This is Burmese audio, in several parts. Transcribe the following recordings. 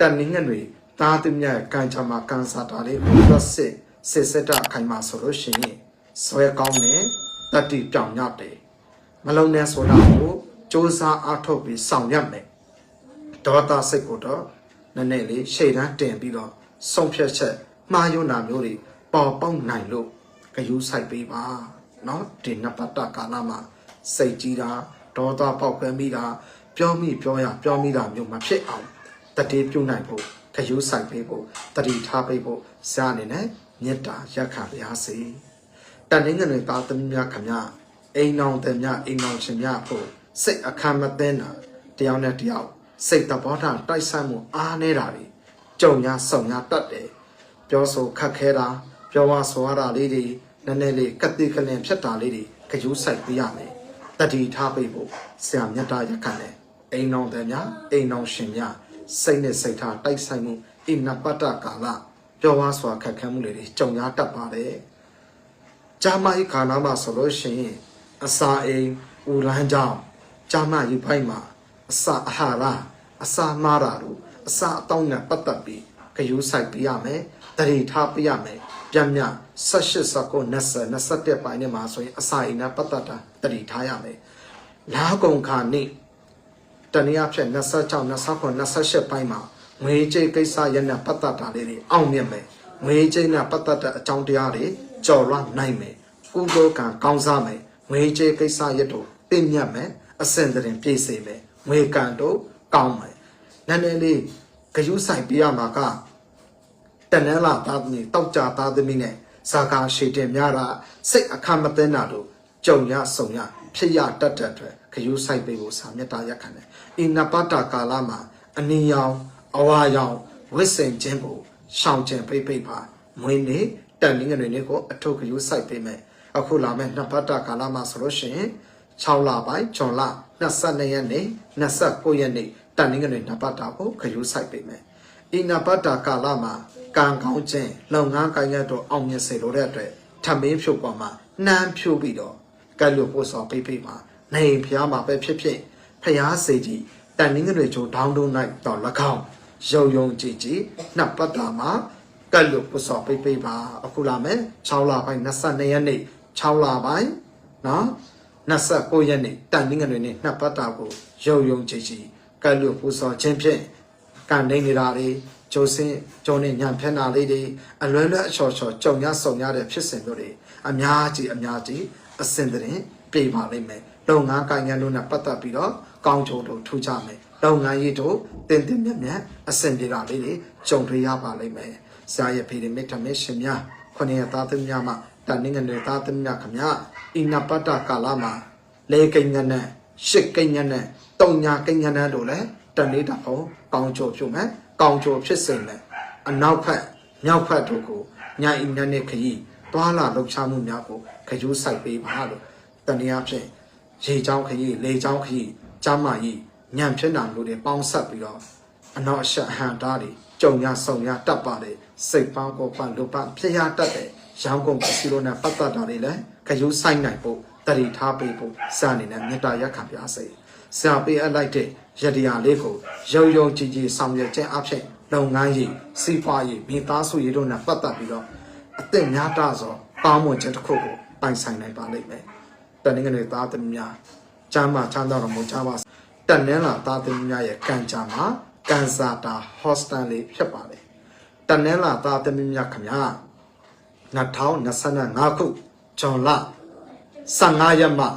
တန်နင်းငယ်တွေသားသမီးရဲ့ကံကြမ္မာကံစားတာလေးတော့စစ်စစ်စစ်တာခိုင်မာဆိုလို့ရှိရင်ဆွဲကောင်းတယ်တတိပြောင်ညတ်တယ်မလုံးနဲ့ဆိုတာကိုစ조사အားထုတ်ပြီးဆောင်ရွက်မယ်ဒေါသစိတ်ကိုတော့နည်းနည်းလေးရှေ့တန်းတင်ပြီးတော့ဆုံးဖြတ်ချက်မှားယွန်းတာမျိုးတွေပေါ်ပေါက်နိုင်လို့ဂယုဆိုင်ပေးပါเนาะဒီနပတ္တကာလမှာစိတ်ကြီးတာဒေါသပေါက်ခွဲမိတာပြောမိပြောရပြောမိတာမျိုးမဖြစ်အောင် တတိပြုနိုင်ဖို့ဂယုဆိုင်ပေးဖို့တတိထားပေးဖို့ဇာအနေနဲ့မေတ္တာရက်ခံပါစေတန်တင်းငယ်တွေပါသမီးများခမညာအိမ်အောင်တယ်များအိမ်အောင်ရှင်များဖို့စိတ်အခမ်းမသိတာတယောက်နဲ့တယောက်စိတ်တဘောထားတိုက်ဆိုင်မှုအားနေတာတွေကြုံရဆုံရတတ်တယ်ပြောဆိုခတ်ခဲတာပြောဝဆိုရတာလေးတွေနည်းနည်းလေးကတိကလင်ဖြစ်တာလေးတွေကြယူဆိုင်ပြရမယ်တတိထားပေးဖို့ဆရာမြတ်တာရခံတယ်အိမ်အောင်တယ်များအိမ်အောင်ရှင်များ စိတ်နဲ့စိတ်ထားတိုက်ဆိုင်မှုအိနပတ္တကာလပြောဝဆိုခတ်ခဲမှုလေးတွေကြုံရတတ်ပါတယ်ဂျာမဟိခါနာမှာဆိုလို့ရှိရင်အစာအိမ်ဦးလန်းကြောင်းဂျာမဟိဖိုက်မှာအစာအာဟာရအစာမာတာတို့အစာအတောင်းနဲ့ပတ်သက်ပြီးဂယုဆိုင်ပြရမယ်တတိထားပြရမယ်ပြန်မြ18 19 20 21ပိုင်းနဲ့မှာဆိုရင်အစာအိမ်နဲ့ပတ်သက်တာတတိထားရမယ်လာကုံခါနေ့ တနည်းအားဖြင့်26 29 28ပိုင်းမှာငွေကြေးကိစ္စရနဲ့ပတ်သက်တာလေးတွေအောင်မြင်မယ်ငွေကြေးနဲ့ပတ်သက်တဲ့အကြောင်းတရားတွေကြော်လွှမ်းနိုင်မယ်ကုသိုလ်ကံကောင်းစားမယ်ငွေကြေးကိစ္စရတို့ပြည့်မြတ်မယ်အစင်တရင်ပြည့်စေမယ်ငွေကံတို့ကောင်းမယ်နည်းနည်းလေးဂယုဆိုင်ပြရမှာကတနန်းလာသားသမီးတောက်ကြသားသမီးနဲ့ဇာကာရှေတင်များတာစိတ်အခမ်းမသိတာတို့ကြုံရဆုံရဖြစ်ရတတ်တဲ့အတွက် ဂယုဆိုင်ပေးဖို့စာမေတ္တာရက်ခံတယ်အိနပတ္တကာလမှာအနည်းရောင်အဝါရောင်ဝိစင်ခြင်းကိုရှောင်ကျင်ပိတ်ပိတ်ပါမွေးနေ့တန်လင်းငယ်တွေကိုအထုပ်ဂယုဆိုင်ပေးမယ်အခုလာမယ့်နှစ်ပတ်တာကာလမှာဆိုလို့ရှိရင်6လပိုင်းဂျွန်လ22ရက်နေ့29ရက်နေ့တန်လင်းငယ်တွေနှစ်ပတ်တာကိုဂယုဆိုင်ပေးမယ်အိနပတ္တကာလမှာကံကောင်းခြင်းလုံငန်းကိုင်းရတော့အောင်မြင်စေလိုတဲ့အတွက်ထမင်းဖြုတ်ပေါ်မှာနှမ်းဖြုတ်ပြီးတော့ကဲလို့ပို့ဆောင်ပိတ်ပိတ်မှာ နေဖျားမှာပဲဖြစ်ဖြစ်ဖျားစေကြီးတန်နင်းငတွေချိုဒေါင်းတုံးလိုက်တော့၎င်းရုံယုံကြည်ကြည်နှစ်ပတ်တာမှာကဲလို့ပို့ဆောင်ပိတ်ပိတ်ပါအခုလာမယ်6လပိုင်း22ရက်နေ့6လပိုင်းနော်29ရက်နေ့တန်နင်းငတွေနဲ့နှစ်ပတ်တာကိုရုံယုံကြည်ကြည်ကဲလို့ပို့ဆောင်ခြင်းဖြင့်ကန်နေနေတာတွေကျိုးစင်းကျုံနေညံဖက်နာလေးတွေအလွယ်လွယ်အချော်ချော်ကြုံရဆုံရတဲ့ဖြစ်စဉ်တို့တွေအများကြီးအများကြီးအစင်တဲ့ပြေပါလိမ့်မယ်လုပ်ငန်းကိုင်ငန်းတို့နဲ့ပတ်သက်ပြီးတော့ကောင်းချိုးတို့ထူးကြမယ်လုပ်ငန်းရေးတို့တင်တင်မြတ်မြတ်အစင်ပြေတာလေးတွေကြုံတွေ့ရပါလိမ့်မယ်ဆရာရဲ့ဖေဒီမိတ်ထမရှင်များခொနည်းသားသမီးများမှတန်ငငယ်သားသမီးများခမအိနပတ္တကာလမှာလေကိန်းငနဲ့ရှစ်ကိန်းငနဲ့တုံညာကိန်းငနဲ့တို့လည်းတန်လေးတာဟောကောင်းချိုးပြုမယ်ကောင်းချိုးဖြစ်စေမယ်အနောက်ဖက်မြောက်ဖက်တို့ကိုညာအိမ်နဲ့ခရီးတွာလာလှုပ်ရှားမှုများကိုခရူးဆိုင်ပေးပါလို့တနည်းအားဖြင့် ရေချောင်းခရီးလေချောင်းခရီးကျမ်းမာရေးညံဖြစ်နာလို့တွေပေါင်းဆက်ပြီးတော့အနောက်အရှက်ဟန်တားတွေကြုံရဆုံရတတ်ပါတယ်စိတ်ပေါင်းကိုပန်လို့ပဖြစ်ရတတ်တယ်ရောင်းကုန်ပစ္စည်းလို့နဲ့ပတ်သက်တာတွေလည်းခရူးဆိုင်နိုင်ဖို့တတိထားပေးဖို့စအနေနဲ့မေတ္တာရက်ခံပါစေဆရာပေးအပ်လိုက်တဲ့ရတရားလေးကိုရုံရုံကြည်ကြည်ဆောင်ရွက်ခြင်းအဖြစ်လုပ်ငန်းရေးစီးပွားရေးမိသားစုရေးတို့နဲ့ပတ်သက်ပြီးတော့အသက်များတာဆိုကောင်းမွန်ခြင်းတစ်ခုကိုပိုင်ဆိုင်နိုင်ပါလိမ့်မယ်။ တန်ငယ်သားသမီးများကျမ်းမာချမ်းသာတော်မူကြပါစေ။တန်နှင်းလာသားသမီးများရဲ့ကံကြမ္မာကန်စာတာဟော့စတန်လေးဖြစ်ပါလေ။တန်နှင်းလာသားသမီးများခင်ဗျာ2025ခုဂျွန်လ15ရက်မှ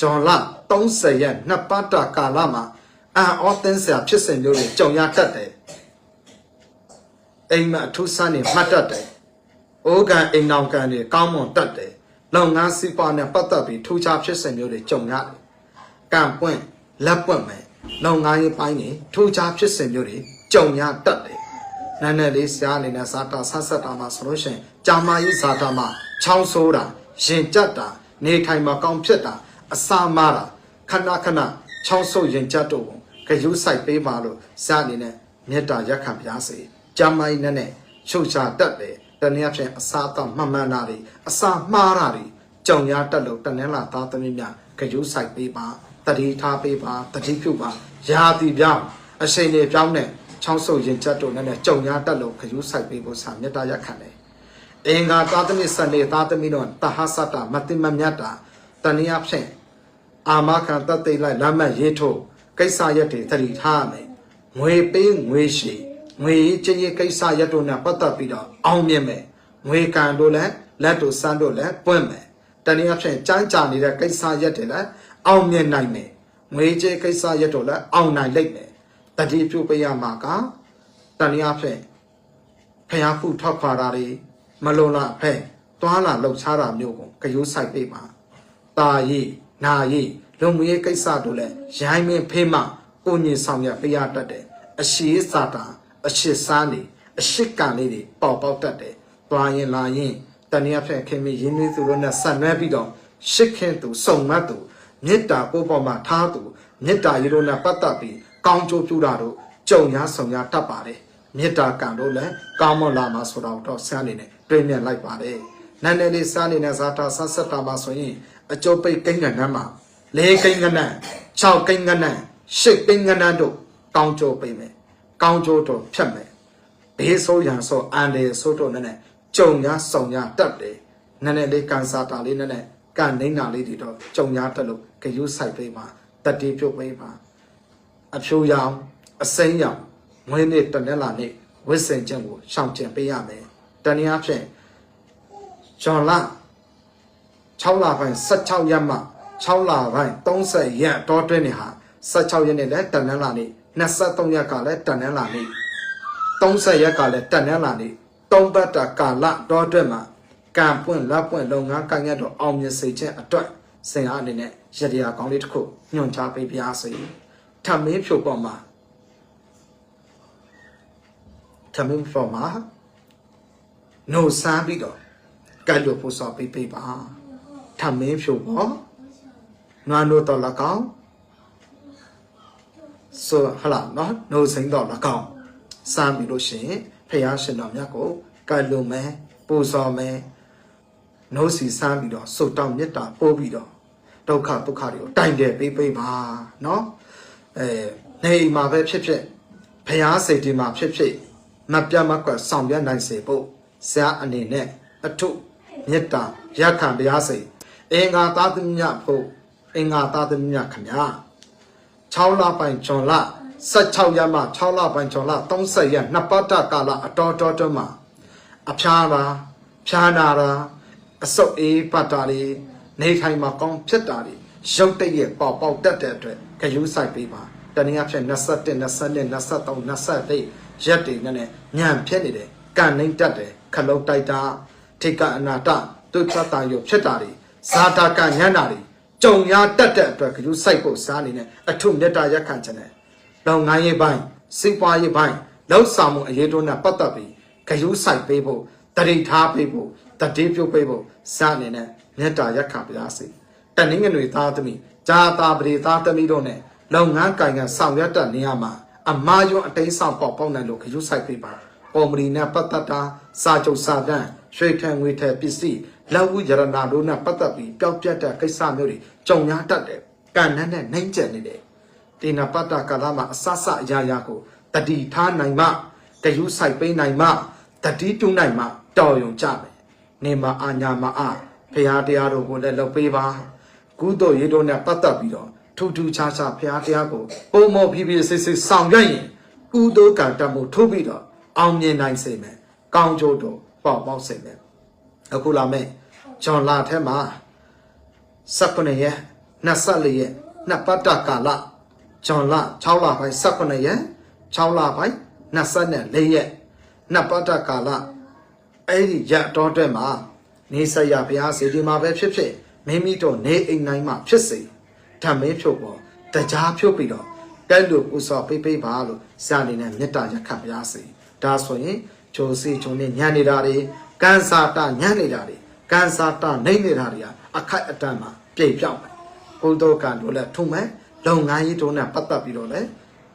ဂျွန်လ30ရက်နှစ်ပတ်တာကာလမှာအန်အောသင်းဆရာဖြစ်စဉ်မျိုးတွေကြုံရတတ်တယ်အိမ်မအထူးဆန်းနေမှတ်တတ်တယ်အိုးကန်အိမ်နောင်ကန်တွေကောင်းမွန်တတ်တယ် လုပ်ငန်းစီးပွားနဲ့ပတ်သက်ပြီးထူးခြားဖြစ်စဉ်မျိုးတွေကြုံရတယ်ကံပွင့်လက်ပွင့်မယ်လုပ်ငန်းရေးပိုင်းတွေထူးခြားဖြစ်စဉ်မျိုးတွေကြုံရတတ်တယ်နန်းနယ်လေးဆရာအနေနဲ့ဇာတာဆက်ဆက်တာမှာဆိုလို့ရှိရင်ကြာမကြီးဇာတာမှာချောင်းဆိုးတာရင်ကြက်တာနေထိုင်မှာကောင်းဖြစ်တာအစာမားတာခဏခဏချောင်းဆုပ်ရင်ကြက်တို့ကိုဂယုဆိုင်ပေးပါလို့ဇာအနေနဲ့မေတ္တာရက်ခံပါစေကြာမကြီးနဲ့နဲ့ချုပ်ချတတ်တယ် တနည်းအားဖြင့်အစာတော့မှန်မှန်တာတွေအစာမှားတာတွေကြုံရတတ်လို့တနည်းလာသားသမီးများဂယုဆိုင်ပေးပါတတိထားပေးပါတတိပြုပါယာတိပြောင်းအချိန်တွေပြောင်းတဲ့ချောင်းဆုပ်ရင်ချက်တို့နဲ့နဲ့ကြုံညာတက်လို့ခရူးဆိုင်ပေးဖို့ဆာမေတ္တာရက်ခံတယ်အင်္ဂါသာသမီစနေသာသမီတို့တဟဆတာမတိမမြတ်တာတဏှာဖြင့်အာမခံတတ်သိလိုက်လမ်းမရေးထုတ်ကိစ္စရက်တွေသတိထားရမယ်ငွေပေးငွေရှိ ငွေရေးချင်းရေးကိစ္စရက်တို့နဲ့ပတ်သက်ပြီးတော့အောင်မြင်မယ်ငွေကန်တို့လည်းလက်တို့စမ်းတို့လည်းပွင့်မယ်တနည်းအားဖြင့်ကြမ်းကြာနေတဲ့ကိစ္စရက်တွေလည်းအောင်မြင်နိုင်မယ်ငွေကြေးကိစ္စရက်တို့လည်းအောင်နိုင်လိမ့်မယ်တတိပြုပေးရမှာကတနည်းအားဖြင့်ဖျားခုထောက်ခွာတာတွေမလုံလားဖဲတွားလာလှုပ်ရှားတာမျိုးကိုကြိုးဆိုင်ပေးပါตาရီနာရီလုံမွေးကိစ္စတို့လည်းရိုင်းမင်းဖေးမှကိုညင်ဆောင်ရပေးရတတ်တယ်အရှိစာတာ အရှိစားနေအရှိကံလေးတွေပေါပေါတတ်တယ်တွားရင်လာရင်တနည်းအားဖြင့်ခင်မင်းရင်းနှီးသူတို့နဲ့ဆက်နွဲပြီးတော့ရှစ်ခင်သူစုံမတ်သူမေတ္တာကိုယ်ပေါ်မှာထားသူမေတ္တာရေတို့နဲ့ပတ်သက်ပြီးကောင်းကျိုးပြုတာတို့ကြုံရဆောင်ရတတ်ပါတယ်မေတ္တာကံတို့လည်းကောင်းမွန်လာမှာဆိုတော့တော့ဆန်းနေနဲ့တွင်မြတ်လိုက်ပါတယ်နန်းနယ်လေးစားနေတဲ့ဇာတာဆက်ဆက်တာမှာဆိုရင်အကျိုးပိတ်ကိန်းကဏ္ဍမှာလေးကိန်းကဏ္ဍ6ကိန်းကဏ္ဍ8ကိန်းကဏ္ဍတို့ကောင်းကျိုးပိတ်မယ် ကောင်းကျိုးတို့ဖြတ်မယ်ဘေးဆိုးရန်ဆိုအန်တယ်ဆိုးတို့နဲ့နဲ့ကြုံရဆောင်ရတတ်တယ်နည်းနည်းလေးကန်စာတာလေးနဲ့နဲ့ကန်နေတာလေးတွေတော့ကြုံရတတ်လို့ဂယုစိုက်ပေးပါတတိပြုတ်ပေးပါအဖြိုးရောင်အစိမ်းရောင်မွေးနေ့တနေ့လာနေ့ဝစ်စင်ချက်ကိုရှောင်ကျင်ပေးရမယ်တနည်းအားဖြင့်ဂျွန်လာ6လပိုင်း16ရက်မှ6လပိုင်း30ရက်တောတွင်းနေဟာ16ရက်နေ့လည်းတနေ့လာနေ့ 23ရက်ကလည်းတနေ့လာနေ့30ရက်ကလည်းတနေ့လာနေ့3ဘတ်တာကာလတောတွင်းမှာကံပွင့်လက်ပွင့်လုပ်ငန်းကိုင်ရတော့အောင်မြင်စေခြင်းအတွက်စင်အားအနေနဲ့ရတရားကောင်းလေးတစ်ခုညွှန်ကြားပေးပါစေထမင်းဖြုတ်ပေါ်မှာထမင်းပေါ်မှာနှုတ်ဆန်းပြီးတော့ကဲလို့ပို့စောပေးပေးပါထမင်းဖြုတ်ပေါ်နွားတို့တော်၎င်း ဆိုဟလာနော်နှုတ်စိမ့်တော်၎င်းစမ်းပြီးလို့ရှိရင်ဖះရှင်တော်မြတ်ကိုကဲလို့မယ်ပို့စောမယ်နှုတ်စီစမ်းပြီးတော့စုတ်တောင်းမေတ္တာပို့ပြီးတော့ဒုက္ခဒုက္ခတွေကိုတိုင်တယ်ပေးပေးပါနော်အဲနေအိမ်မှာပဲဖြစ်ဖြစ်ဖះစိတ်ဒီမှာဖြစ်ဖြစ်မပြတ်မကွက်ဆောင်ပြနိုင်စေဖို့ဆရာအနေနဲ့အထုမေတ္တာရခံပါစေအင်္ဂါသာသမညဖို့အင်္ဂါသာသမညခမညာ 6လပိုင်းဂျွန်လ16ရက်မှ6လပိုင်းဂျွန်လ30ရက်နှစ်ပတ်တကာလအတော်တော်တော်မှာအဖျားတာဖျားနာတာအစုပ်အေးပတ်တာတွေနေထိုင်မှာကောင်းဖြစ်တာတွေရုပ်တရက်ပေါက်ပေါက်တက်တဲ့အတွက်ဂယုစိုက်ပေးပါတနည်းအားဖြင့်21 22 23 24ရက်တွေနဲ့ညံဖြစ်နေတယ်ကန်နှိမ့်တက်တယ်ခလုတ်တိုက်တာထိတ်ကအနာတတုတ်သက်တာရုပ်ဖြစ်တာတွေဇာတာကညံ့တာတွေ ကြုံရတက်တဲ့အတွက်ဂယုစိုက်ဖို့စားနေနဲ့အထုမေတ္တာရက်ခံခြင်းနဲ့လောင်ငန်းရေးပိုင်းစိတ်ပွားရေးပိုင်းလောက်ဆောင်မှုအရေးတို့နဲ့ပတ်သက်ပြီးဂယုစိုက်ပေးဖို့တရိထားပေးဖို့တတိပြုတ်ပေးဖို့စားနေနဲ့မေတ္တာရက်ခံပါစေတနင်္ဂနွေသားသမီးဂျာတာပရိသားသမီးတို့နဲ့လုပ်ငန်းကိုင်ကဆောင်ရွက်တဲ့နေရာမှာအမာယွန်အတိတ်ဆောင်ပေါက်ပေါက်နိုင်လို့ခရုစိုက်ပေးပါပေါ်မရီနဲ့ပတ်သက်တာစာချုပ်စာတမ်းရွှေခံငွေထဲပစ္စည်း လက်ဝူရတနာတို့နဲ့ပတ်သက်ပြီးပျောက်ပြတ်တဲ့ကိစ္စမျိုးတွေကြုံရတတ်တယ်ကံနဲ့နဲ့နှိမ့်ကျက်နေတယ်ဒီနာပတ္တကာလမှာအဆဆအရာရာကိုတတိထားနိုင်မှတယူစိုက်ပေးနိုင်မှတတိတူးနိုင်မှတော်ယုံကြမယ်နေမှာအာညာမှာအဖရာတရားတို့ကိုလည်းလုပ်ပေးပါကုသိုလ်ရေးတို့နဲ့ပတ်သက်ပြီးတော့ထူးထူးခြားခြားဖရာတရားကိုပုံမောဖြည်းဖြည်းစစ်စစ်ဆောင်ရွက်ရင်ကုသိုလ်ကံတမှုထိုးပြီးတော့အောင်မြင်နိုင်စေမယ်ကောင်းကျိုးတို့ပေါက်ပေါက်စေမယ် အခုလာမယ်ဂျွန်လာထဲမှာ19ရက်24ရက်နှစ်ပတ်တကာလဂျွန်လာ6လပိုင်း19ရက်6လပိုင်း24ရက်နှစ်ပတ်တကာလအဲ့ဒီရက်တော်တဲ့မှာနေဆက်ရဘုရားစေဒီမှာပဲဖြစ်ဖြစ်မိမိတို့နေအိမ်တိုင်းမှာဖြစ်စေဓမ္မင်းဖြုတ်ပေါ်တကြားဖြုတ်ပြီးတော့ကဲလို့ပူစော်ပေးပေးပါလို့ဇာနေနဲ့မေတ္တာရက်ခတ်ပါရစေဒါဆိုရင်ဂျိုစီဂျုံနဲ့ညံနေတာတွေ ကန်စာတာညံနေတာတွေကန်စာတာနှိမ့်နေတာတွေအခိုက်အတန့်မှာပြေပြောက်မယ်ဘုဒ္ဓကံတို့လည်းထုံမဲ့လုပ်ငန်းရေးတို့နဲ့ပတ်သက်ပြီးတော့လည်း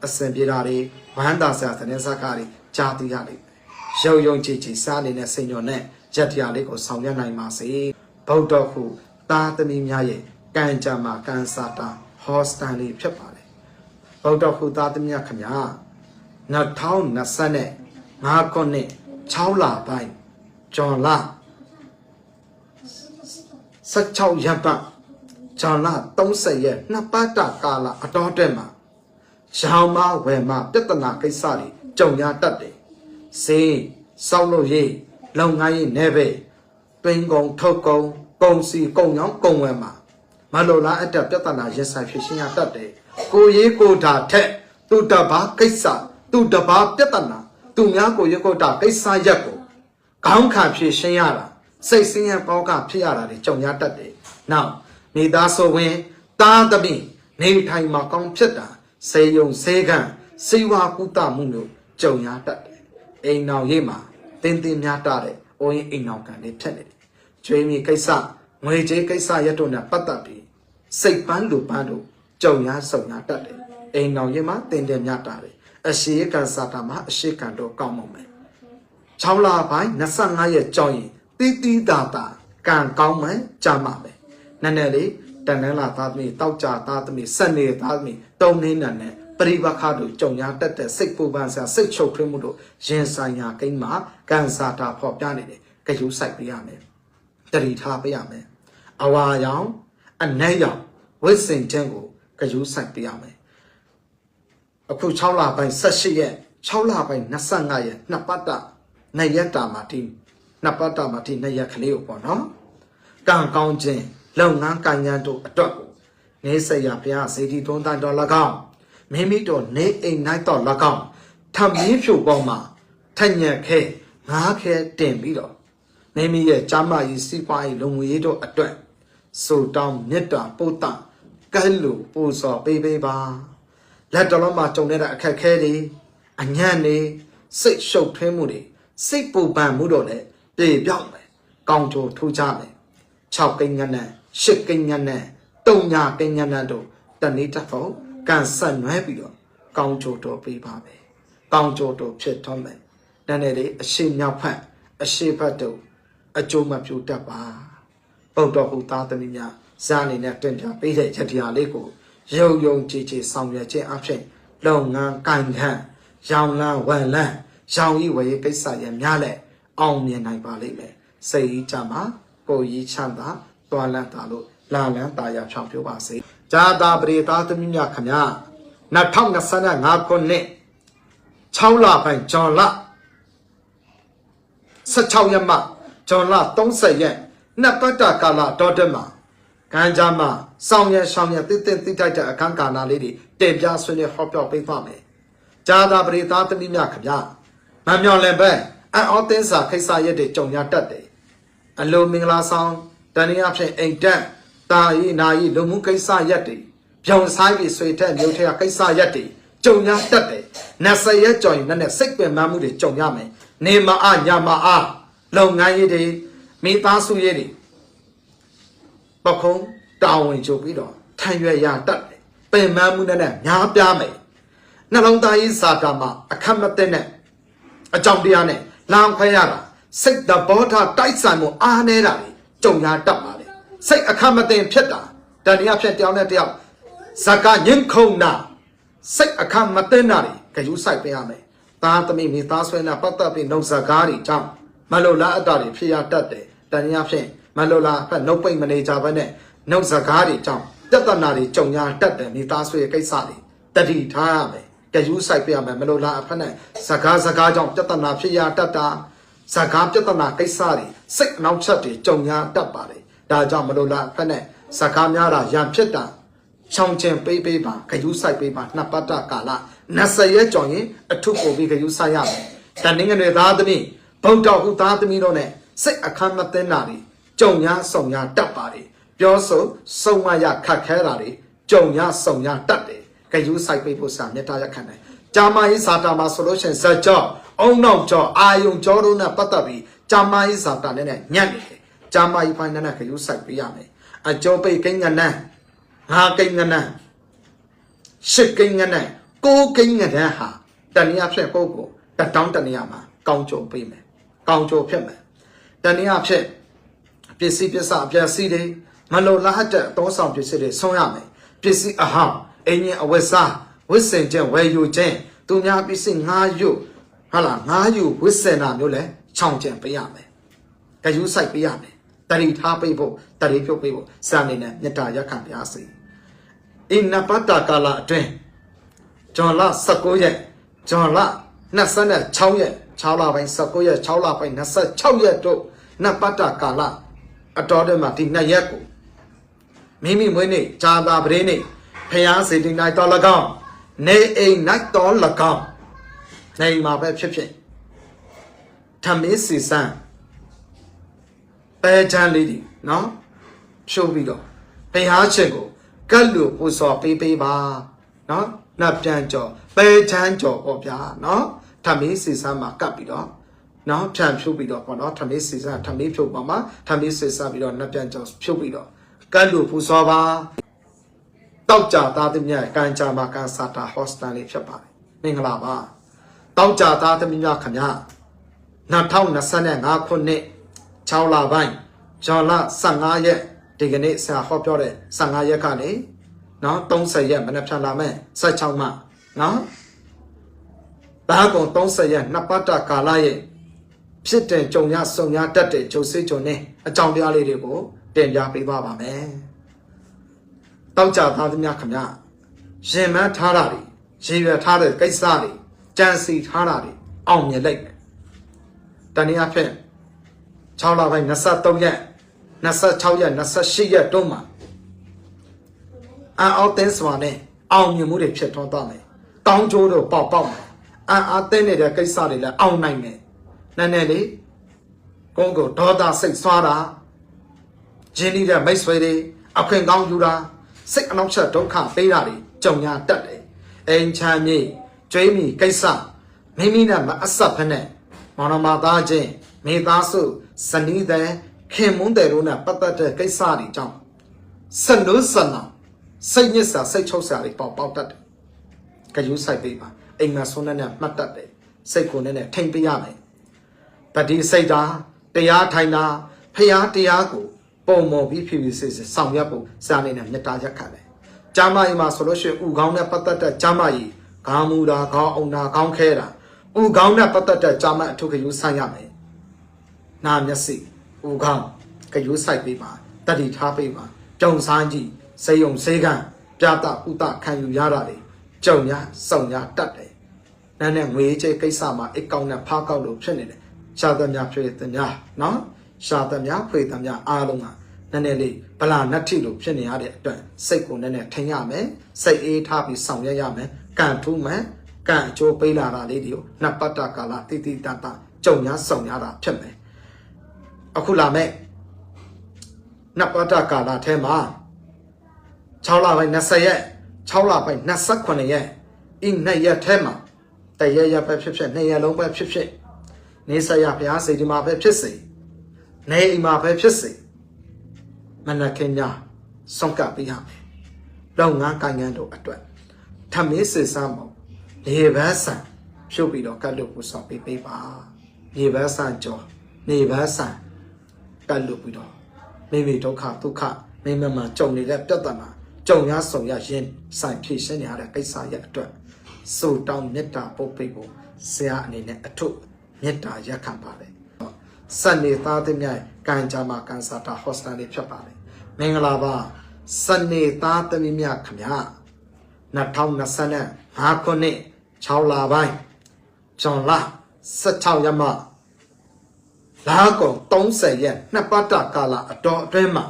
အစဉ်ပြေတာတွေဝမ်းသာစရာသတင်းစကားတွေကြားသိရလိမ့်မယ်ရုံရုံကြည်ကြည်စားနေတဲ့စိတ်ညွန်နဲ့ရက်တရားလေးကိုဆောင်ရွက်နိုင်ပါစေဗုဒ္ဓခုသားသမီးများရဲ့ကံကြမ္မာကံစာတာဟောစတန်လေးဖြစ်ပါတယ်ဗုဒ္ဓခုသားသမီးများခင်ဗျာ2025ခုနှစ်6လပိုင်း ဇွန်လ16ရက်ပတ်ဇွန်လ30ရက်နှစ်ပတ်တာကာလအတော်တက်မှာရောင်မဝယ်မပြဿနာကိစ္စတွေကြုံရတတ်တယ်။စေးစောက်လို့ရေးလုပ်ငန်းရေးနေပဲတွင်ကုံထုတ်ကုံကုံစီကုံရောင်းကုံဝယ်မှာမလိုလားအတက်ပြဿနာရင်ဆိုင်ဖြစ်ရှင်းရတတ်တယ်။ကိုရေးကိုဓာထက်သူတဘာကိစ္စသူတဘာပြဿနာသူများကိုရေကိုဓာကိစ္စရက်ကို ခေါင်းခံဖြစ်ရှင်းရတာစိတ်ဆင်းရဲပေါကဖြစ်ရတာတွေကြုံရတတ်တယ်။နောက်မိသားစုဝင်တားသမီးနေထိုင်မှာကောင်းဖြစ်တာစေယုံစေကံစေဝါကုသမှုမျိုးကြုံရတတ်တယ်။အိမ်တော်ရေးမှာတင်းတင်းများတာတဲ့အိုးရင်အိမ်တော်ကံလေးဖြစ်နေတယ်။ကျွေးမြေကိစ္စငွေကြေးကိစ္စရက်တို့နဲ့ပတ်သက်ပြီးစိတ်ပန်းလူပန်းတို့ကြုံရဆုံရတတ်တယ်။အိမ်တော်ရေးမှာတင်းတင်းများတာတယ်။အရှိကံစာတာမှာအရှိကံတို့ကောင်းမွန်မယ်။ 6လပိုင်း25ရက်ကြောင်းရင်တီးတီးတာတာကံကောင်းမှန်ကြမှာပဲနည်းနည်းလေးတန်နန်းလာသားသမီးတောက်ကြသားသမီးဆက်နေသားသမီးတုံနေနံနဲ့ပရိပခါတို့ကြုံရတတ်တဲ့စိတ်ပူပန်စရာစိတ်ချုပ်ထွေးမှုတို့ရင်ဆိုင်ရာကိန်းမှာကံစားတာဖော်ပြနေတယ်ကြယူဆိုင်ပေးရမယ်တတိထားပေးရမယ်အဝါရောင်အနက်ရောင်ဝိစင်ချင်းကိုကြယူဆိုင်ပေးရမယ်အခု6လပိုင်း18ရက်6လပိုင်း25ရက်နှစ်ပတ်တာ နှစ်ရက်တာမှာဒီနှစ်ပတ်တာမှာဒီနှစ်ရက်ကလေးကိုပေါ့နော်ကံကောင်းခြင်းလုပ်ငန်းကံရန်တို့အတွက်ကိုနေစရာဘုရားစေတီသုံးတန်တော်၎င်းမိမိတို့နေအိမ်နိုင်တော်၎င်းထမင်းဖြူပေါ်မှာထညက်ခဲငါးခဲတင်ပြီးတော့မိမိရဲ့ကျမ်းမာရေးစီးပွားရေးလုံငွေရေးတို့အတွက်ဆိုတောင်းမေတ္တာပို့တာကဲလူပူဇော်ပေးပေးပါလက်တော်လုံးမှာကြုံတဲ့အခက်အခဲတွေအညံ့တွေစိတ်ရှုပ်ထွေးမှုတွေ စိတ်ပူပန်မှုတော့လည်းပြေပြောင်းမယ်ကောင်းချိုထူးခြားမယ်6ကိန်းငနဲ့8ကိန်းငနဲ့3ညာကိန်းငနဲ့တို့တနေ့တစ်ဖို့ကန်ဆက်နွဲပြီးတော့ကောင်းချိုတော်ပေးပါမယ်ကောင်းချိုတော်ဖြစ်တော်မယ်နည်းနည်းလေးအရှိမြောက်ဖက်အရှိဖက်တို့အကျိုးမပြုတတ်ပါပုတ်တော်ဟူသားသမီးများဇာအနေနဲ့တင်ပြပေးတဲ့ချက်တရားလေးကိုရုံရုံကြည်ကြည်ဆောင်ရွက်ခြင်းအဖြစ်လုပ်ငန်းကံခန့်ရောင်လန်းဝမ်လန်း ရောင်ဤဝရေကိစ္စရများလဲအောင်မြင်နိုင်ပါလိမ့်မယ်စိတ်ဤကြမှာကိုယ်ဤချမ်းသာတွာလန်းတာလို့လာလန်းတာရဖြောင်းပြပါစေဇာတာပရိသားသမီးများခမညာ2025ခုနှစ်6လပိုင်းဇွန်လ16ရက်မှဇွန်လ30ရက်နှစ်ပတ်တာကာလတော်တက်မှာကံကြမ်းမှာစောင်းရဆောင်ရတိတိတိတိုက်တဲ့အခန်းကာလလေးတွေတင်ပြဆွေးနွေးဟောပြောပေးပါမယ်။ဂျာသာပရိသတ်သမီးများခင် ဗျာ။မမြော်လည်းပဲအန်အောသင်းစာခိစ္စရက်တွေကြုံရတတ်တယ်။အလိုမင်္ဂလာဆောင်တဏှာဖြင့်အိမ်တက်တာရီနာရီလူမှုကိစ္စရက်တွေပြောင်းဆိုင်ပြီးဆွေထက်မြို့ထက်ကကိစ္စရက်တွေကြုံရတတ်တယ်။နတ်ဆရက်ကြော်ရင်နဲ့စိတ်ပင်ပန်းမှုတွေကြုံရမယ်။နေမအညမအားလုပ်ငန်းရေးတွေမိသားစုရေးတွေပခုံးတာဝန်ချုပ်ပြီးတော့ထံရွက်ရတတ်တယ်ပင်မမှုနဲ့နဲ့များပြားမယ်နှလုံးသားရေးစာတာမှာအခက်မသိတဲ့ အကြောင်းတရားနဲ့လောင်ခွဲရတာစိတ်တဘောထားတိုက်ဆိုင်မှုအားနေတာတွေကြုံရတတ်ပါလေစိတ်အခက်မသိဖြစ်တာတဏှာဖြစ်တယောက်နဲ့တယောက်ဇကညင်ခုံနာစိတ်အခက်မသိတာတွေကြယူဆိုင်ပေးရမယ်သားသမီးမိသားဆွေနဲ့ပတ်သက်ပြီးနှုတ်စကားတွေကြောင့်မလိုလားအပ်တာတွေဖြစ်ရတတ်တယ်တဏှာဖြစ်မလိုလားဖက်နှုတ်ပိတ်မနေကြဘဲနဲ့နှုတ်စကားတွေကြောင့်ပြဿနာတွေကြုံရတတ်တယ်မိသားစုရဲ့ကိစ္စတွေတတိထားရမယ် ကြယူဆိုင်ပေးရမယ်မလိုလားအဖက်နဲ့စကားစကားကြောင့်ပြဿနာဖြစ်ရတတ်တာစကားပြဿနာကိစ္စတွေစိတ်အနှောက်အယှက်တွေကြုံရတတ်ပါတယ်ဒါကြောင့်မလိုလားအဖက်နဲ့စကားများတာရံဖြစ်တာချောင်းကျင်ပေးပေးပါဂယုဆိုင်ပေးပါနှစ်ပတ်တာကာလ20ရက်ကြောင်ရင်အထုပို့ပြီးဂယုဆိုင်ရမယ်တန်ငငယ်သားသမီးဗုဒ္ဓဟုသားသမီးတို့ ਨੇ စိတ်အခမ်းမသိနာတွေကြုံရဆုံရတတ်ပါတယ်ပြောဆိုစုံမရခတ်ခဲတာတွေကြုံရဆုံရတတ်တယ် ဂယုဆိုင်ပေးဖို့စာမေတ္တာရက်ခံတယ်ဂျာမာယီဇာတာမှာဆိုလို့ရှိရင်ဇက်ကြောအုံနောက်ကြောအာယုံကြောတို့နဲ့ပတ်သက်ပြီးဂျာမာယီဇာတာနဲ့ညံ့နေတယ်ဂျာမာယီဖိုင်နဲ့ဂယုဆိုင်ပေးရမယ်အကျော်ပိတ်ကိန်းကနန်းငါကိန်းငနန်းရှစ်ကိန်းငနန်းကိုးကိန်းငနန်းဟာတဏှာဖြစ်ကိုကိုတတောင်းတဏှာမှာကောင်းကြုံပေးမယ်ကောင်းကြုံဖြစ်မယ်တဏှာဖြစ်ပစ္စည်းပစ္စအပျက်စီးတွေမလိုလားအပ်တဲ့တောဆောင်ပစ္စည်းတွေဆုံးရမယ်ပစ္စည်းအဟောင်း အင်းရင်အဝတ်စားဝတ်စင်ခြင်းဝယ်ယူခြင်းသူများပစ္စည်းငါးယူဟာလားငါးယူဝစ်စင်တာမျိုးလဲခြောင်ကျင်ပေးရမယ်ဂယူးဆိုင်ပေးရမယ်တတိထားပေးဖို့တတိပြုတ်ပေးဖို့စံနေနဲ့မေတ္တာရက်ခံပါစေအင်းနပတ္တကာလအတွင်းဇွန်လ19ရက်ဇွန်လ26ရက်6လပိုင်း19ရက်6လပိုင်း26ရက်တို့နပတ္တကာလအတော်တည်းမှာဒီနှစ်ရက်ကိုမိမိမွေးနေ့ဂျာတာပရင်းနေ့ ဖျားစေတီနိုင်တော်၎င်းနေအိမ်နိုင်တော်၎င်းနေမှာပဲဖြစ်ဖြစ်ထမင်းစီစံပဲချမ်းလေးဒီနော်ဖြုတ်ပြီးတော့ဘုရားရှင်ကိုကတ်လူပူဇော်ပေးပေးပါနော်နတ်ပြန်ကြော်ပဲချမ်းကြော်ပေါ့ဗျာနော်ထမင်းစီစံမှာကတ်ပြီးတော့နော်ဖြန့်ဖြုတ်ပြီးတော့ပေါ့နော်ထမင်းစီစံထမင်းဖြုတ်ပါမှာထမင်းစီစံပြီးတော့နတ်ပြန်ကြော်ဖြုတ်ပြီးတော့ကတ်လူပူဇော်ပါ တောက်ကြသားသမီးရဲ့ကံကြမှာကံစာတာဟော့စတန်လေးဖြစ်ပါတယ်မင်္ဂလာပါတောက်ကြသားသမီးများခင်ဗျာ2025ခုနှစ်6လပိုင်းဇွန်လ15ရက်ဒီကနေ့ဆရာဟောပြောတဲ့15ရက်ကနေနော်30ရက်မနေ့ဖြန်လာမဲ့16မှနော်ဒါကုန်30ရက်နှစ်ပတ်တာကာလရဲ့ဖြစ်တဲ့ကြုံရဆုံရတတ်တဲ့ဂျုံစေးဂျုံနဲ့အကြောင်းတရားလေးတွေကိုတင်ပြပေးပါပါမယ် တောက်ကြသားသမ ्या ခမရင်မန်းထားတာတွေရေရွယ်ထားတဲ့ကိစ္စတွေကြံစီထားတာတွေအောင်မြင်လိုက်မယ်တနည်းအားဖြင့်6လပိုင်း23ရက်26ရက်28ရက်တုန်းမှာအန်အောက်တင်းစွာနဲ့အောင်မြင်မှုတွေဖြစ်ထွန်းသွားမယ်။ကောင်းကျိုးတို့ပေါက်ပေါက်မယ်။အန်အားတင်းနေတဲ့ကိစ္စတွေလည်းအောင်နိုင်မယ်။နည်းနည်းလေးကိုယ်ကိုဒေါသစိတ်ဆွားတာဂျင်းနေတဲ့မိတ်ဆွေတွေအခွင့်ကောင်းယူတာ စိတ်အနှောက်အယှက်ဒုက္ခပေးတာတွေကြုံရတတ်တယ်။အိမ်ချမ်းမြေကျွေးမိကိစ္စမိမိနဲ့မအဆက်ဖက်နဲ့မောင်နှမသားချင်းမိသားစုဇနီးတဲ့ခင်မွန်းတဲ့တို့နဲ့ပတ်သက်တဲ့ကိစ္စတွေကြောင့်စနုစနာစိတ်ညစ်စာစိတ်ချုပ်စာတွေပေါက်ပေါက်တတ်တယ်။ကြယူဆိုင်ပေးပါအိမ်မှာဆုံးနဲ့မှတ်တတ်တယ်စိတ်ကိုနဲ့ထိမ့်ပေးရမယ်။ဗတိစိတ်တာတရားထိုင်တာဖျားတရားကို ပုံမော်ပြီးဖြည်းဖြည်းစစ်စစ်ဆောင်ရွက်ဖို့စာနေနဲ့မေတ္တာရက်ခံတယ်။ကျမ်းမာရေးမှာဆိုလို့ရှိရင်ဥကောင်းနဲ့ပတ်သက်တဲ့ကျမ်းမာရေးခေါင်းမူတာခေါင်းအောင်တာခေါင်းခဲတာဥကောင်းနဲ့ပတ်သက်တဲ့ကျမ်းမာအထုခယူဆိုင်ရမယ်။နာမျက်စိဥကောင်းကယူဆိုင်ပေးပါတတိထားပေးပါကြုံစားကြည့်စေယုံစေကံပြတာဥတခံယူရတာလေကြုံရစုံရတတ်တယ်။နာနဲ့ငွေကြေးကိစ္စမှာအကောင့်နဲ့ဖားကောက်လို့ဖြစ်နေတယ်။ရှာသမျှဖွေသမျှနော် ရှာသမျှဖွေသမျှအားလုံးကနည်းနည်းလေးဗလာနတ်ထိလို့ဖြစ်နေရတဲ့အတွက်စိတ်ကိုနည်းနည်းထိန်ရမယ်။စိတ်အေးထားပြီးဆောင်ရွက်ရမယ်။ကံထူးမယ်။ကံအကျိုးပေးလာတာလေးတွေကိုနတ်ပတ္တကာလတိတိတတကြုံရစုံရတာဖြစ်မယ်။အခုလာမဲ့နတ်ပတ္တကာလထဲမှာ6လပိုင်း20ရက်6လပိုင်း28ရက်အင်းနှစ်ရက်ထဲမှာတရက်ရက်ပဲဖြစ်ဖြစ်နှစ်ရက်လုံးပဲဖြစ်ဖြစ်နေဆရာဘုရားစိတ်ဒီမှာပဲဖြစ်စေ နေအိမ်မှာပဲဖြစ်စေမနက်ခင်းညဆုံးကပ်ပေးရမယ်လုပ်ငန်းကိုင်ငန်းတို့အတွက်ထမင်းစစ်စမ်းပေါ့လေဘန်းဆန်ဖြုတ်ပြီးတော့ကတ်လို့ပူဆောင်ပေးပေးပါလေဘန်းဆန်ကြောနေဘန်းဆန်ကတ်လို့ပြီးတော့မိမိဒုက္ခဒုက္ခမိမမှာကြုံနေတဲ့ပြဿနာကြုံရဆုံရရင်ဆိုင်ဖြည့်ရှင်းနေရတဲ့ကိစ္စရဲ့အတွက်စိုးတောင်းမေတ္တာပုတ်ပိတ်ဖို့ဆရာအနေနဲ့အထုမေတ္တာရက်ခံပါတယ် စနေသားသမ ्या ကံကြမှာကန်စာတာဟော့စတန်လေးဖြစ်ပါတယ်မင်္ဂလာပါစနေသားသမီးများခင်ဗျာ2025ခုနှစ်6လပိုင်းဇွန်လ16ရက်မှလာကုန်30ရက်နှစ်ပတ်တာကာလအတော်အတွင်းမှာ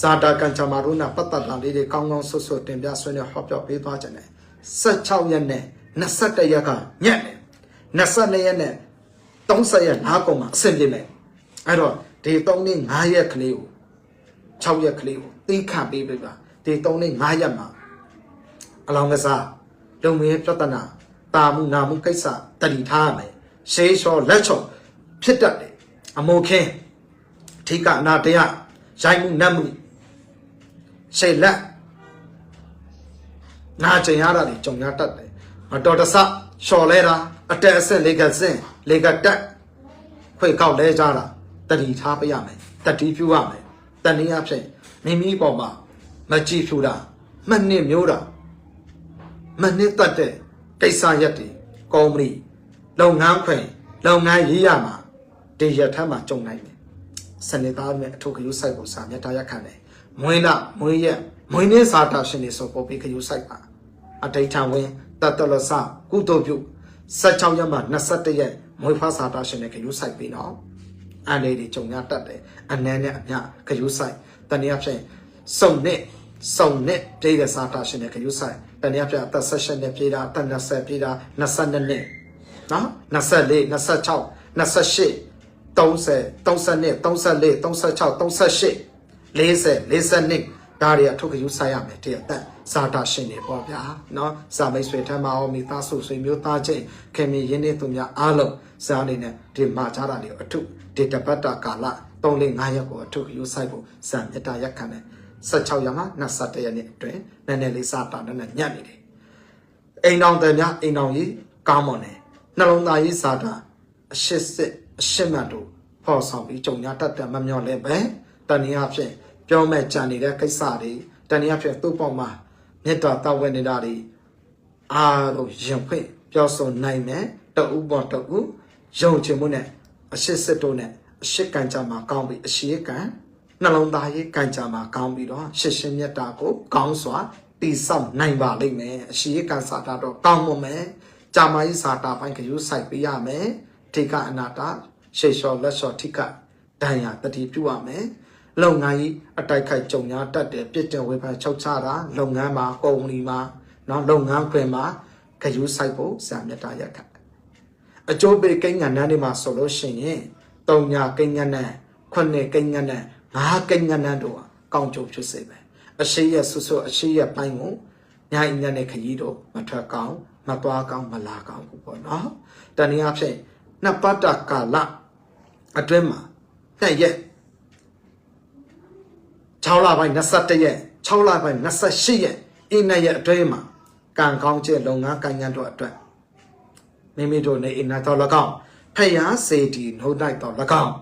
ဇာတာကန်ချမာရုနာပတ်သက်တာလေးတွေကောင်းကောင်းဆွတ်ဆွတ်တင်ပြဆွေးနွေးဟောပြောပေးသွားကြတယ်16ရက်နဲ့21ရက်ကညက်တယ်22ရက်နဲ့ 30ရက်နားကုန်မှာအဆင်ပြေမယ်အဲ့တော့ဒီ3နေ့5ရက်ကလေးကို6ရက်ကလေးကိုသိခံပေးပေးပါဒီ3နေ့5ရက်မှာအလောင်းကစားလုံမင်းပြဿနာတာမှုနာမှုကိစ္စတတိထားရမယ်ရှေးလျှော်လက်ချော်ဖြစ်တတ်တယ်အမိုခင်းအထိကအနာတရားရိုက်မှုနတ်မှုရှေ့လက်နာကျင်ရတာတွေကြုံရတတ်တယ်မတော်တဆလျှော်လဲတာအတက်အဆင့်လေးကစင် လေးကတက်ခွေကောက်လဲကြတာတတိထားပေးရမယ်တတိပြုရမယ်တနည်းအားဖြင့်မိမိပေါ်မှာမကြည့်ဖြူတာမှတ်နှစ်မျိုးတာမှတ်နှစ်တတ်တဲ့ကိစ္စရက်တွေကုမ္ပဏီလုပ်ငန်းခွင်လုပ်ငန်းရေးရမှာဒီရက်ထမ်းမှာကြုံနိုင်တယ်စနေသားနဲ့အထုပ်ခရုစိုက်ဖို့စာမြတ်တာရက်ခံတယ်မွေးလာမွေးရက်မွေးနေ့စာတာရှင်တွေဆိုပေါ်ပြီးခရုစိုက်ပါအတိတ်ထံဝင်တတလစကုသိုလ်ပြု16ရက်မှ21ရက် မွေးဖွားစာတာရှင်တွေခရုစိုက်ပြီးတော့အန်လေးတွေကြုံရတတ်တယ်အနည်းနဲ့အမျှခရုစိုက်တနည်းအားဖြင့်စုံနဲ့စုံနဲ့ပြည်တဲ့စာတာရှင်တွေခရုစိုက်တနည်းအားဖြင့်အသက်16နှစ်ပြည်တာအသက်20ပြည်တာ22နှစ်နော်24 26 28 30 32 34 36 38 40 42ဒါတွေအထုပ်ကယူဆိုင်ရမယ်တည့်အသက်စာတာရှင်တွေပေါ့ဗျာเนาะစာမိတ်ဆွေထမ်းမအောင်မိသားစုဆွေမျိုးသားချင်းခင်မင်းရင်းနေသူများအားလုံး စာအနေနဲ့ဒီမှာကြတာတွေအထုဒီတပတ်တာကာလ3လ5ရက်ကိုအထုကယူဆိုင်ဖို့စံမြတ်တာရက်ခံတယ်16ရက်မှ21ရက်နေ့အတွင်းနည်းနည်းလေးစာတာနဲ့ညံ့နေတယ်အိမ်တော်တယ်များအိမ်တော်ကြီးကောင်းမွန်တယ်နှလုံးသားကြီးစာတာအရှိစစ်အရှိမတ်တို့ဖော်ဆောင်ပြီးကြုံရတတ်တယ်မမျော်လဲပဲတနည်းအားဖြင့်ပြောမဲ့ကြံနေတဲ့ကိစ္စတွေတနည်းအားဖြင့်သူ့ပေါ်မှာမေတ္တာတောက်ဝဲနေတာတွေအားလုံးရင်ဖွင့်ပြောဆိုနိုင်မယ်တအူပေါ်တအူ ယုံချင်မှုနဲ့အရှိစစ်တို့နဲ့အရှိကံကြမှာကောင်းပြီးအရှိကံနှလုံးသားရေးကံကြမှာကောင်းပြီးတော့ရှစ်ရှင်မြတ်တာကိုကောင်းစွာတည်ဆောက်နိုင်ပါလိမ့်မယ်အရှိကံစာတာတော့ကောင်းမွန်မယ်ကြာမကြီးစာတာပိုင်းကယူဆိုင်ပေးရမယ်ထိကအနာတာရှေလျှော်လက်လျှော်ထိကဒဏ်ရာတတိပြုရမယ်လုပ်ငန်းကြီးအတိုက်ခိုက်ကြုံရတတ်တယ်ပြစ်တင်ဝေဖန်ချုပ်ချတာလုပ်ငန်းမှာကုမ္ပဏီမှာเนาะလုပ်ငန်းခွင်မှာကယူဆိုင်ဖို့ဆရာမြတ်တာရက်ခတ် အကျိုးပေးကိန်းငံနန်းတွေမှာဆိုလို့ရှိရင်တုံညာကိန်းငံနန်းခုနှစ်ကိန်းငံနန်းငါးကိန်းငံနန်းတို့ကောင်းကျိုးဖြစ်စေပဲအရှိရဆွဆွအရှိရပိုင်းကိုညာအညံ့တဲ့ခရီးတို့မထွက်ကောင်းမသွားကောင်းမလာကောင်းဘူးပေါ့နော်တနည်းအားဖြင့်နှစ်ပတ်တာကာလအတွင်းမှာနှစ်ရက်6လပိုင်း21ရက်6လပိုင်း28ရက်အင်းနဲ့ရက်အတွင်းမှာကံကောင်းခြင်းလုပ်ငန်းကိုင်ငန်းတို့အတွက် မိမိတို့နေအင်းနဲ့တော့၎င်းဖယားစေတီနှုတ်တိုက်တော့၎င်း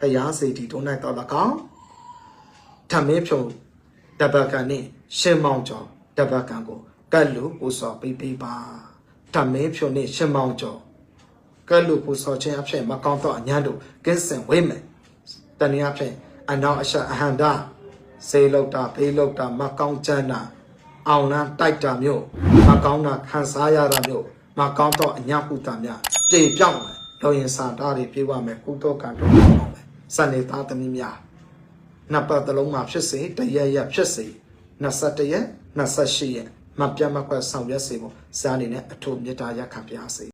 ဖယားစေတီနှုတ်တိုက်တော့၎င်းထမင်းဖြုံတပတ်ကန်နဲ့ရှင်းမောင်းကျော်တပတ်ကန်ကိုကတ်လို့ပူစော်ပေးပေးပါထမင်းဖြုံနဲ့ရှင်းမောင်းကျော်ကဲလို့ပူစော်ခြင်းအဖြစ်မကောင်းတော့အညာတို့ကင်းစင်ဝိမယ်တနည်းအားဖြင့်အနောက်အရှအဟန္တာစေလောက်တာဖေးလောက်တာမကောင်းချမ်းတာအောင်လန်းတိုက်တာမျိုးမကောင်းတာခံစားရတာမျိုး မကောင်းတော့အညာဟုတာများပြေပြောင်းမယ်လောရင်စာတာတွေပြေးပါမယ်ကုသောကံတို့ပေါင်းမယ်စနေသားသမီးများနှစ်ပတ်သလုံးမှာဖြစ်စေတရက်ရက်ဖြစ်စေ21ရက်28ရက်မပြတ်မကွက်ဆောင်ရွက်စေဖို့စာအနေနဲ့အထူးမေတ္တာရက်ခံပါစေ